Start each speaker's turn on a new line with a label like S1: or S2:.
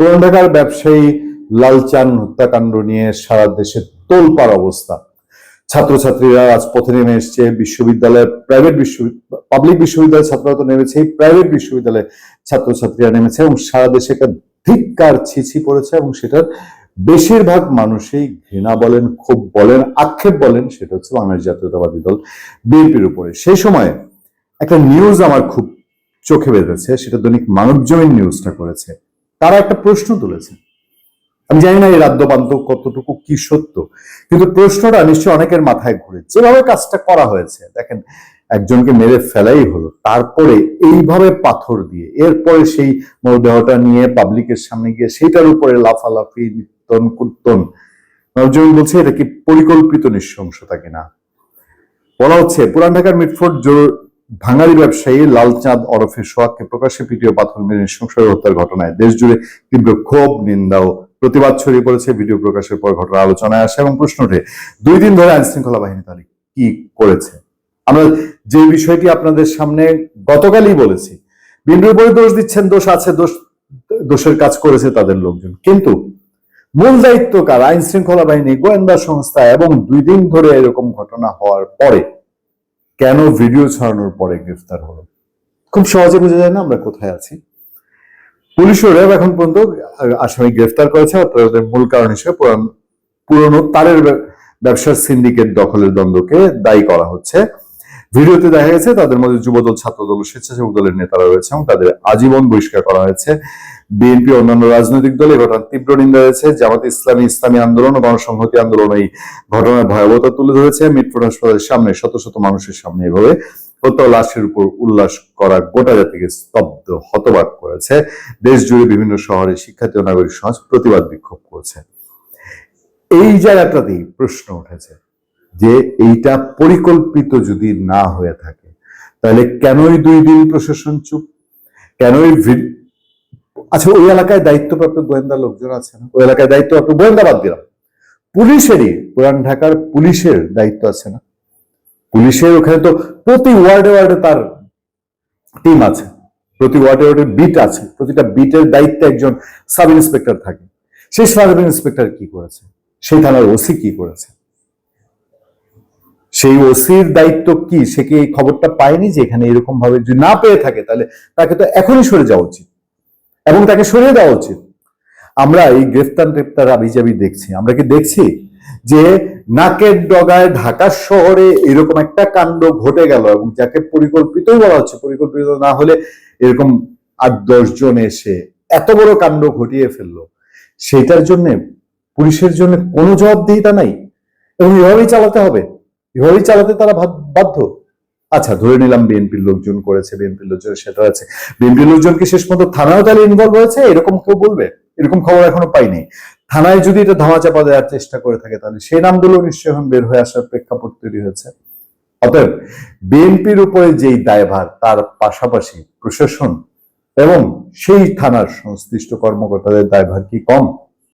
S1: পুরান ঢাকার ব্যবসায়ী লালচান হত্যাকাণ্ড নিয়ে সারা দেশে তোলপাড় অবস্থা। ছাত্রছাত্রীরা রাজপথে নেমে এসছে। বিশ্ববিদ্যালয়ে প্রাইভেট বিশ্ব পাবলিক বিশ্ববিদ্যালয়ের ছাত্ররা তো নেমেছে। এই প্রাইভেট বিশ্ববিদ্যালয়ে ছাত্রছাত্রীরা নেমেছে এবং সারা দেশে একটা ধিক্কার ছিছি পড়েছে এবং সেটার বেশিরভাগ মানুষই ঘৃণা বলেন, ক্ষোভ বলেন, আক্ষেপ বলেন, সেটা হচ্ছে বাংলাদেশ জাতীয়তাবাদী দল বিএনপির উপরে। সেই সময় একটা নিউজ আমার খুব চোখে বেঁধেছে, সেটা দৈনিক মানব জমিন নিউজটা করেছে। তারা একটা প্রশ্ন তুলেছে। আমি জানি না এই রাদ্যবান্ত কতটুকু কি সত্য, কিন্তু প্রশ্নটা নিশ্চয়ই অনেকের মাথায় ঘুরে। যেভাবে কাজটা করা হয়েছে, দেখেন, একজনকে মেরে ফেলাই হলো, তারপরে এইভাবে পাথর দিয়ে, এরপরে সেই মরদেহটা নিয়ে পাবলিকের সামনে গিয়ে সেটার উপরে লাফালাফি, নিত্যন কুত্তন নবজমিন বলছে, এটা কি পরিকল্পিত নৃশংসতা কিনা? বলা হচ্ছে, পুরান ঢাকার মিটফোর্ড ভাঙারি ব্যবসায়ী লালচাঁদ ওরফে সোহাগকে প্রকাশ্যে পিটিয়ে পাথর মেরে নৃশংস হত্যার ঘটনায় দেশ জুড়ে তীব্র ক্ষোভ, নিন্দা ও প্রতিবাদ ছড়িয়ে পড়েছে। ভিডিও প্রকাশের পর ঘটনা আলোচনায় আসে এবং প্রশ্ন ওঠে, দুই দিন ধরে আইন শৃঙ্খলা বাহিনী তাহলে কি করেছে? আমরা যে বিষয়টি আপনাদের সামনে গতকালই বলেছি বিএনপির উপরে দোষ দিচ্ছেন, দোষ আছে, দোষ, দোষের কাজ করেছে তাদের লোকজন। কিন্তু মূল দায়িত্ব কার? আইন শৃঙ্খলা বাহিনী, গোয়েন্দা সংস্থা এবং দুই দিন ধরে এরকম ঘটনা হওয়ার পরে কেন ভিডিও ছড়ানোর পরে গ্রেফতার হলো? খুব সহজে বোঝা যায় না আমরা কোথায় আছি। পুলিশ ও র্যাব এখন পর্যন্ত আসামি গ্রেফতার করেছে তাদের মূল কারণ হিসেবে পুরনো তারের ব্য- ব্যবসার সিন্ডিকেট দখলের দ্বন্দ্বকে দায়ী করা হচ্ছে। ভিডিওতে দেখা গেছে, তাদের মধ্যে যুবদল, ছাত্রদল, স্বেচ্ছাসেবক দলের নেতারা রয়েছে এবং তাদের আজীবন বহিষ্কার করা হয়েছে। বিএনপি অন্যান্য রাজনৈতিক দল ঘটনার তীব্র নিন্দা হয়েছে জামাত ইসলামী ইসলামী আন্দোলন ও গণসংহতি আন্দোলন এই ঘটনার ভয়াবহতা তুলে ধরেছে। মিটফোর্ড হাসপাতালের সামনে শত শত মানুষের সামনে এভাবে হত্যা লাশের উপর উল্লাস করা গোটা জাতিকে স্তব্ধ, হতবাক করেছে। দেশ জুড়ে বিভিন্ন শহরে শিক্ষার্থী ও নাগরিক সমাজ প্রতিবাদ বিক্ষোভ করছে। এই জায়গাটাতেই প্রশ্ন উঠেছে যে এইটা পরিকল্পিত যদি না হয়ে থাকে, তাহলে কেনই দুই দিন প্রশাসন চুপ? কেনই আচ্ছা ওই এলাকায় দায়িত্বপ্রাপ্ত গোয়েন্দা লোকজন আছে না? ওই এলাকায় দায়িত্বপ্রাপ্ত গোয়েন্দা বাদ দিলাম। পুলিশেরই, পুরান ঢাকার পুলিশের দায়িত্ব আছে না? পুলিশের ওখানে তো প্রতি ওয়ার্ডে ওয়ার্ডে তার টিম আছে। প্রতি ওয়ার্ডে ওয়ার্ডে বিট আছে। প্রতিটা বিটের দায়িত্বে একজন সাব ইন্সপেক্টর থাকে। সেই সাব ইন্সপেক্টর কি করেছে? সেই থানার ওসি কি করেছে? সেই ওসির দায়িত্ব কি? সে কি এই খবরটা পায়নি যে এখানে এরকম ভাবে যদি না পেয়ে থাকে, তাহলে তাকে তো এখনই সরে যাওয়া উচিত। এবং তাকে সরিয়ে দেওয়া উচিত। আমরা এই গ্রেফতার গ্রেফতার আবিজাবি দেখছি। আমরা কি দেখছি যে নাকের ডগায় ঢাকা শহরে এরকম একটা কাণ্ড ঘটে গেল এবং যাকে পরিকল্পিতই বলা হচ্ছে, পরিকল্পিত না হলে এরকম আট দশ জন এসে এত বড় কাণ্ড ঘটিয়ে ফেলল সেটার জন্য পুলিশের জন্য কোনো জবাবদিহিতা নাই। এবং এভাবেই চালাতে হবে। এভাবেই চালাতে তারা বাধ্য। আচ্ছা ধরে নিলাম বিএনপির লোকজন করেছে, বিএনপির লোকজন সেটা আছে। বিএনপির লোকজন কি শেষ পর্যন্ত থানাও তাহলে ইনভলভ হয়েছে? এরকম কেউ বলবে? এরকম খবর এখনও পাইনি। থানায় যদি এটা ধামাচাপা দেওয়ার চেষ্টা করে থাকে, তাহলে সেই নামগুলো নিশ্চয়ই এখন বের হয়ে আসার প্রেক্ষাপট তৈরি হয়েছে। অতএব বিএনপির উপরে যেই দায়ভার, তার পাশাপাশি প্রশাসন এবং সেই থানার সংশ্লিষ্ট কর্মকর্তাদের দায়ভার কি কম?